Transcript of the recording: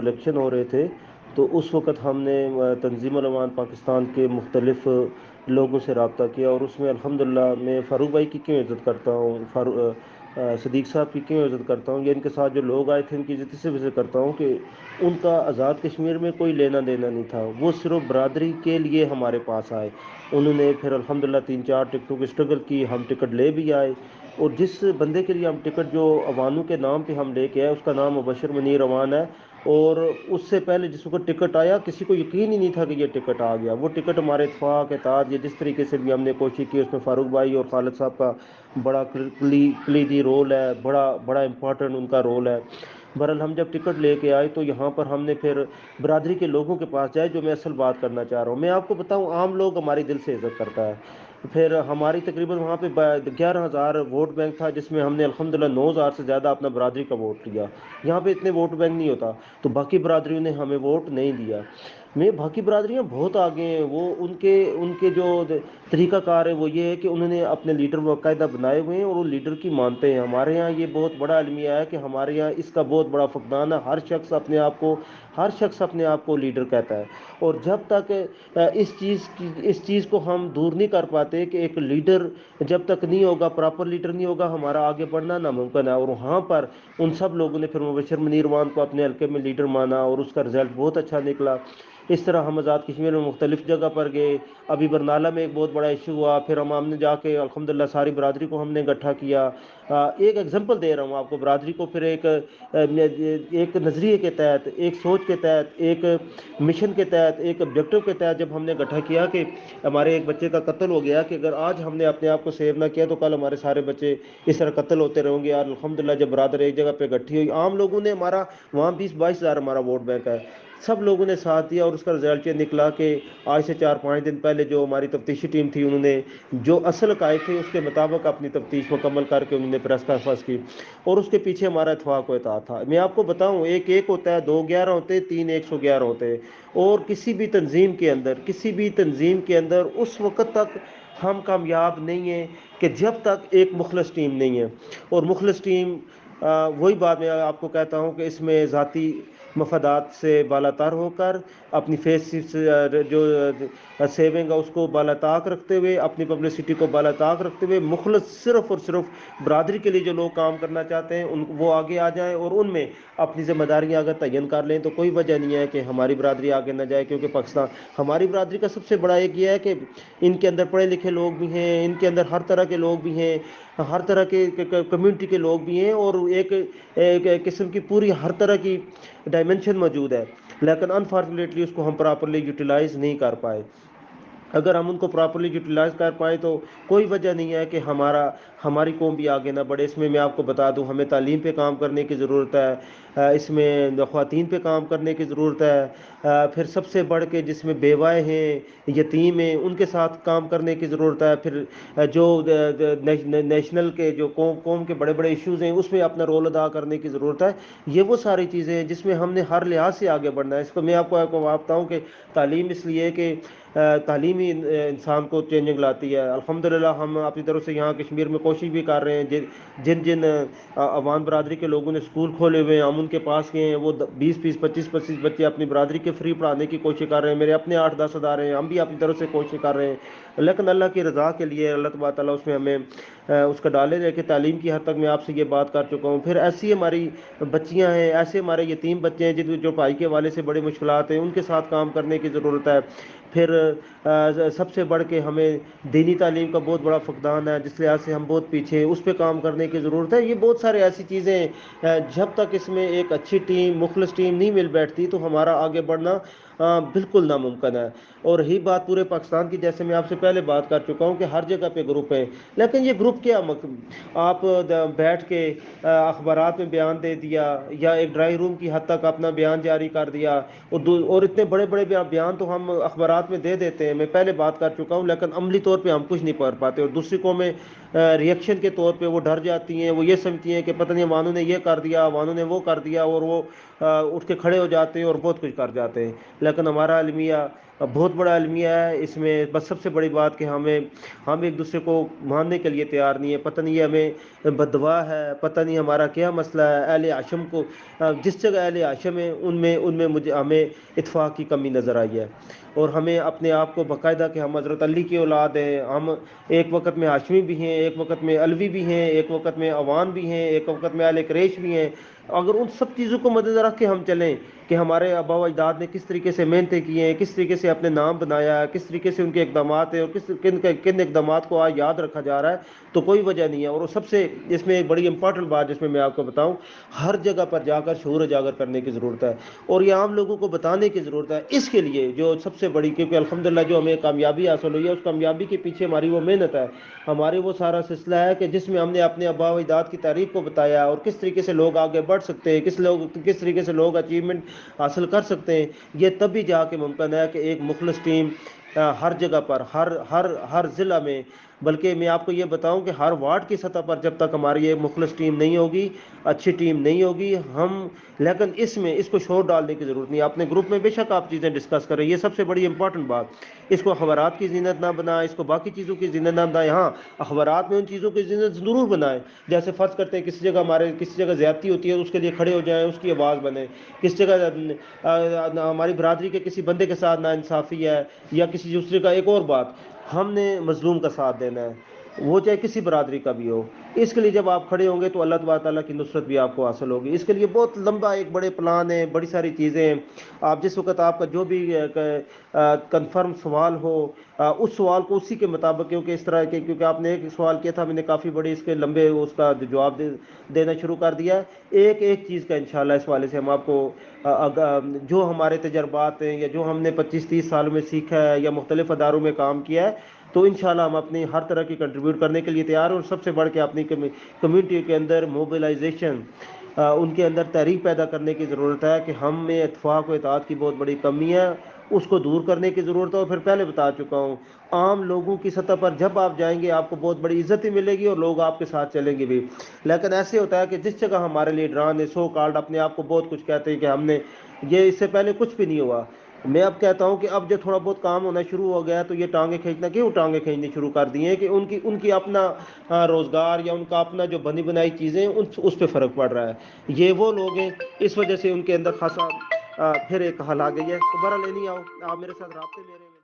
Election हो रहे थे तो उस वक़्त हमने तंजीम उलमान पाकिस्तान के मुख्तलिफ़ लोगों से रबता किया और उसमें अल्हम्दुलिल्लाह मैं फ़ारूक भाई की क्यों इज़्ज़त करता हूँ, फ़ारू सदीक साहब की क्यों इज़्ज़त करता हूँ या इनके साथ जो लोग आए थे इनकी इज़्ज़त इस वजह करता हूँ कि उनका आज़ाद कश्मीर में कोई लेना देना नहीं था, वो सिर्फ़ बरदरी के लिए हमारे पास आए। उन्होंने फिर अलहमदिल्ला तीन चार टिकटों की स्ट्रगल की, हम टिकट ले भी आए और जिस बंदे के लिए हम टिकट जो अवानों के नाम पे हम लेके आए, उसका नाम मुबशर मनीर अवान है और उससे पहले जिस वक्त टिकट आया, किसी को यकीन ही नहीं था कि ये टिकट आ गया। वो टिकट हमारे इतफाक़ के ताज या जिस तरीके से भी हमने कोशिश की, उसमें फ़ारूक भाई और खालिद साहब का बड़ा कलीदी रोल है, बड़ा बड़ा इम्पोर्टेंट उनका रोल है। बहरहाल, हम जब टिकट लेके आए तो यहाँ पर हमने फिर बरदरी के लोगों के पास जाए, जो मैं असल बात करना चाह रहा हूँ। मैं आपको बताऊँ, आम लोग हमारी दिल से इज़्ज़त करता है। फिर हमारी तकरीबन वहाँ पे ग्यारह हज़ार वोट बैंक था, जिसमें हमने अल्हम्दुलिल्लाह नौ हज़ार से ज़्यादा अपना बरदरी का वोट लिया। यहाँ पे इतने वोट बैंक नहीं होता तो बाकी बरदरियों ने हमें वोट नहीं दिया। में बाकी बरदरियाँ बहुत आगे हैं। वो उनके उनके जो तरीक़ाकार है, वो ये है कि उन्होंने अपने लीडर बाकायदा बनाए हुए हैं और वो लीडर की मानते हैं। हमारे यहाँ ये बहुत बड़ा अलमिया है कि हमारे यहाँ इसका बहुत बड़ा फकदान है। हर शख्स अपने आप को हर शख्स अपने आप को लीडर कहता है। और जब तक इस चीज़ की, इस चीज़ को हम दूर नहीं कर पाते कि एक लीडर जब तक नहीं होगा, प्रॉपर लीडर नहीं होगा, हमारा आगे बढ़ना नामुमकिन है। और वहाँ पर उन सब लोगों ने फिर मुबशर मनीरवान को अपने हल्के में लीडर माना और उसका रिज़ल्ट बहुत अच्छा निकला। इस तरह हम आज़ाद कश्मीर में मुख्तलिफ़ जगह पर गए। अभी बरनाला में एक बहुत बड़ा इशू हुआ। फिर हम हमने जाके अलहमदिल्ला सारी बरदरी को हमने इकट्ठा किया। एक एग्जांपल दे रहा हूँ आपको। बरदरी को फिर एक एक नज़रिए के तहत एक सोच के तहत, एक मिशन के तहत, एक ऑब्जेक्टिव के तहत जब हमने इकट्ठा किया कि हमारे एक बच्चे का कत्ल हो गया कि अगर आज हमने अपने आप को सेव ना किया तो कल हमारे सारे बच्चे इस तरह कत्ल होते रहेंगे। और अलहमदिल्ला जब बरदर एक जगह पर इकट्ठी हुई। आम लोगों ने हमारा, वहाँ बीस बाईस हज़ार हमारा वोट बैंक है। सब लोगों ने साथ दिया और उसका रिज़ल्ट ये निकला कि आज से चार, पाँच दिन पहले जो हमारी तफ्तीशी टीम थी, उन्होंने जो असल काय थे, उसके मुताबिक अपनी तफ्तीश मुकम्मल करके उन्होंने प्रेस कॉन्फ्रेंस की और उसके पीछे हमारा इतफाक होता था। मैं आपको बताऊँ, एक एक होता है, दो, ग्यारह होते, तीन, एक सौ ग्यारह होते और किसी भी तंजीम के अंदर, किसी भी तंजीम के अंदर उस वक़्त तक हम कामयाब नहीं हैं कि जब तक एक मुखलस टीम नहीं है और मुखलस टीम वही बात मैं आपको कहता हूँ कि इसमें ज़ाती मफादात से बालातार होकर, अपनी फेस जो सेविंग है उसको बालाताक रखते हुए, अपनी पब्लिसिटी को बालाताक रखते हुए, मुखलस सिर्फ़ और सिर्फ़ बरदरी के लिए जो लोग काम करना चाहते हैं, उन, वो आगे आ जाएँ और उनमें अपनी जिम्मेदारियाँ अगर तयन कर लें तो कोई वजह नहीं है कि हमारी बरदरी आगे ना जाए, क्योंकि पाकिस्तान, हमारी बरदरी का सबसे बड़ा एक ये है कि इनके अंदर पढ़े लिखे लोग भी हैं, इनके अंदर हर तरह के लोग भी हैं, हर तरह के, कम्यूनिटी के लोग भी हैं और एक, एक किस्म की पूरी हर तरह की डायमेंशन मौजूद है। लेकिन अनफॉर्चुनेटली उसको हम प्रॉपरली यूटिलाइज नहीं कर पाए। अगर हम उनको प्रॉपरली यूटिलाइज कर पाए तो कोई वजह नहीं है कि हमारा, हमारी कौम भी आगे ना बढ़े। इसमें मैं आपको बता दूँ, हमें तालीम पे काम करने की ज़रूरत है इसमें ख़वान पे काम करने की ज़रूरत है फिर सबसे बढ़ के जिसमें बेवाएँ हैं, यतीम हैं, उनके साथ काम करने की ज़रूरत है। फिर जो नेशनल के जो कौम कौम के बड़े बड़े इशूज़ हैं, उसमें अपना रोल अदा करने की ज़रूरत है। ये वो सारी चीज़ें हैं जिसमें हमने हर लिहाज से आगे बढ़ना है। इसको मैं आपको आपको बताऊँ कि तालीम इसलिए कि तालीम इंसान को चेंजिंग लाती है। अल्हम्दुलिल्लाह, हम अपनी तरफ़ से यहाँ कश्मीर में कोशिश भी कर रहे हैं। जिन जिन जिन अवान बरदरी के लोगों ने स्कूल खोले हुए हैं, हम उनके पास गए हैं। वो बीस बीस, पच्चीस पच्चीस बच्चे अपनी बरदरी के फ्री पढ़ाने की कोशिश कर रहे हैं। मेरे अपने आठ, दस अदारे हैं। हम भी अपनी तरफ़ से कोशिश कर रहे हैं। लेकिन अल्लाह की रज़ा के लिए, अल्लाह तबारा ताला उसमें हमें उसका डाले रहे कि तालीम की हद तक मैं आपसे ये बात कर चुका हूँ। फिर ऐसी हमारी बच्चियाँ हैं, ऐसे हमारे यतीम बच्चे हैं जिन जो भाई के वाले से बड़ी मुश्किल हैं, उनके साथ काम करने की ज़रूरत है। फिर सबसे बढ़ के हमें दीनी तालीम का बहुत बड़ा फकदान है, जिस लिहाज से हम बहुत पीछे हैं, उस पर काम करने की ज़रूरत है। ये बहुत सारे ऐसी चीज़ें जब तक इसमें एक अच्छी टीम, मुखलस टीम नहीं मिल बैठती तो हमारा आगे बढ़ना बिल्कुल नामुमकिन है। और रही बात पूरे पाकिस्तान की, जैसे मैं आपसे पहले बात कर चुका हूँ कि हर जगह पे ग्रुप है, लेकिन ये ग्रुप क्या मक... आप बैठ के अखबार में बयान दे दिया या एक ड्राइंग रूम की हद तक अपना बयान जारी कर दिया, और और इतने बड़े बड़े बयान तो हम अखबार में दे देते हैं। मैं पहले बात कर चुका हूँ, लेकिन अमली तौर पर हम कुछ नहीं पढ़ पाते, और दूसरी कौमें रिएक्शन के तौर पे वो डर जाती हैं, वो ये समझती हैं कि पता नहीं, वानों ने ये कर दिया, वानों ने वो कर दिया और वो उठ के खड़े हो जाते हैं और बहुत कुछ कर जाते हैं। लेकिन हमारा अलमिया बहुत बड़ा अलमिया है, इसमें बस सबसे बड़ी बात कि हमें, हम एक दूसरे को मानने के लिए तैयार नहीं है। पता नहीं हमें बदवा है, पता नहीं हमारा क्या मसला है, अहले आशम को जिस जगह अहले आशम है, उनमें उनमें मुझे, हमें इत्फाक की कमी नज़र आई है। और हमें अपने आप को बाकायदा कि हम हज़रत अली की औलाद हैं, हम एक वक्त में हाशमी भी हैं, एक वक्त में अलवी भी हैं, एक वक्त में अवान भी हैं, एक वक्त में अल क्रेश भी हैं। अगर उन सब चीज़ों को मद्देनजर रख के हम चलें कि हमारे आबा अजदाद ने किस तरीके से मेहनतें की हैं, किस तरीके से अपने नाम बनाया है, किस तरीके से उनके इकदाम हैं और किस, किन किन इकदाम को आज याद रखा जा रहा है तो कोई वजह नहीं है। और सबसे इसमें एक बड़ी इंपॉर्टेंट बात जिसमें मैं आपको बताऊँ, हर जगह पर जाकर शोर उजागर करने की ज़रूरत है और ये आम लोगों को बताने की ज़रूरत है। इसके लिए जो सबसे बड़ी, क्योंकि अलहमदिल्ला जो हमें कामयाबी हासिल हुई है, उस कामयाबी के पीछे हमारी वो मेहनत है। हमारी वो सारा सिलसिला है कि जिसमें हमने अपने अबा अजदाद की तारीख को बताया और किस तरीके से लोग आगे बढ़ सकते हैं, किस लोग, किस तरीके से लोग अचीवमेंट हासिल कर सकते हैं। ये तभी जाके मुमकिन है कि एक मुखलस टीम हर जगह पर, हर हर हर ज़िला में बल्कि मैं आपको ये बताऊँ कि हर वार्ड की सतह पर जब तक हमारी ये मुखलस टीम नहीं होगी, अच्छी टीम नहीं होगी, हम, लेकिन इसमें इसको शोर डालने की ज़रूरत नहीं। अपने ग्रुप में बेशक आप चीज़ें डिस्कस करें ये सबसे बड़ी इंपॉर्टेंट बात, इसको अखबार की जीनत ना बनाए, इसको बाकी चीज़ों की जीनत ना बनाए। हाँ अखबार में उन चीज़ों की जीनत ज़रूर बनाए। जैसे फ़र्ज़ करते हैं किसी जगह हमारे, किसी जगह ज़्यादती होती है, उसके लिए खड़े हो जाए, उसकी आवाज़ बने। किस जगह हमारी बरदरी के किसी बंदे के साथ ना इंसाफ़ी है, या किसी दूसरे का एक और बात। हमने मजलूम का साथ देना है। वो चाहे किसी बरदरी का भी हो इसके लिए जब आप खड़े होंगे तो अल्लाह ताला की नुसरत भी आपको हासिल होगी। इसके लिए बहुत लंबा एक बड़े प्लान है बड़ी सारी चीज़ें आप जिस वक्त आपका जो भी कन्फर्म सवाल हो उस सवाल को उसी के मुताबिक क्योंकि इस तरह के क्योंकि आपने एक सवाल किया था मैंने काफ़ी बड़े इसके लंबे उसका जवाब दे, देना शुरू कर दिया। है एक एक चीज़ का इंशाल्लाह इस वाले से हम आपको जो हमारे तजर्बात हैं या जो हमने पच्चीस तीस सालों में सीखा है या मुख्तलिफ़ अदारों में काम किया है तो इन हम अपनी हर तरह की कंट्रीब्यूट करने के लिए तैयार और सबसे बढ़ के अपनी कम्युनिटी के अंदर मोबिलाइजेशन उनके अंदर तहरीक पैदा करने की ज़रूरत है कि हम में इतफाक़ व इतात की बहुत बड़ी कमी है, उसको दूर करने की ज़रूरत है। और फिर पहले बता चुका हूँ, आम लोगों की सतह पर जब आप जाएँगे, आपको बहुत बड़ी इज़्ज़त ही मिलेगी और लोग आपके साथ चलेंगे भी। लेकिन ऐसे होता है कि जिस जगह हमारे लीडरान है सो कार्ड अपने आप को बहुत कुछ कहते हैं कि हमने ये इससे पहले कुछ भी नहीं हुआ। मैं अब कहता हूँ कि अब जो थोड़ा बहुत काम होना शुरू हो गया तो ये टांगे खींचना, क्यों टांगे खींचनी शुरू कर दिए हैं कि उनकी उनकी अपना रोज़गार या उनका अपना जो बनी बनाई चीज़ें उन, उस पर फ़र्क पड़ रहा है। ये वो लोग हैं, इस वजह से उनके अंदर खासा फिर एक हल आ गई है। तो दोबारा लेनी आओ, आप मेरे साथ रबते मेरे